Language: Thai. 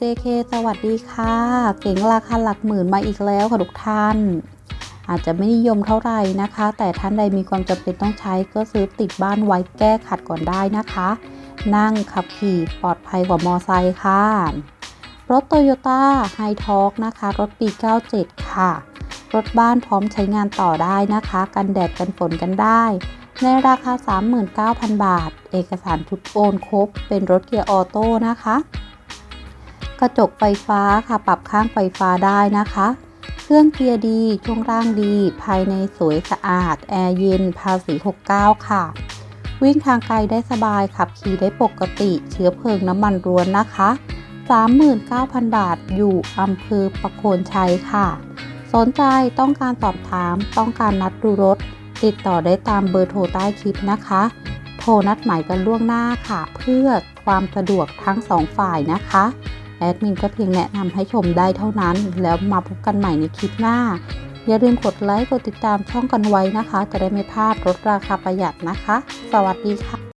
JK สวัสดีค่ะ เก๋งราคาหลักหมื่นมาอีกแล้วค่ะทุกท่าน อาจจะไม่นิยมเท่าไหร่นะคะ แต่ท่านใดมีความจำเป็นต้องใช้ก็ซื้อติดบ้านไว้แก้ขัดก่อนได้นะคะ นั่งขับขี่ปลอดภัยกว่ามอไซค์ค่ะ รถโตโยต้าไฮทอกนะคะ รถปี 97 ค่ะ รถบ้านพร้อมใช้งานต่อได้นะคะ กันแดดกันฝนกันได้ ในราคา 39,000 บาท เอกสารทุกโอนครบ เป็นรถเกียร์ออโต้นะคะ ระจกไฟฟ้าค่ะปรับข้างไฟฟ้าได้นะคะ เครื่องเกียร์ดีช่วงล่างดี ภายในสวยสะอาด แอร์เย็น ภาษี 69 ค่ะ วิ่งทางไกลได้สบายขับขี่ได้ปกติเชื้อเพลิงน้ำมันร้วนนะคะ 39,000 บาทอยู่อำเภอประโคนชัยค่ะ สนใจต้องการสอบถามต้องการนัดดูรถ ติดต่อได้ตามเบอร์โทรใต้คลิปนะคะ โทรนัดหมายกันล่วงหน้าค่ะ เพื่อความสะดวกทั้งสองฝ่ายนะคะ แอดมินก็เพียงแนะนำให้ชมได้เท่านั้น แล้วมาพบกันใหม่ในคลิปหน้า อย่าลืมกดไลค์ กดติดตามช่องกันไว้นะคะ จะได้ไม่พลาดลดราคาประหยัดนะคะ สวัสดีค่ะ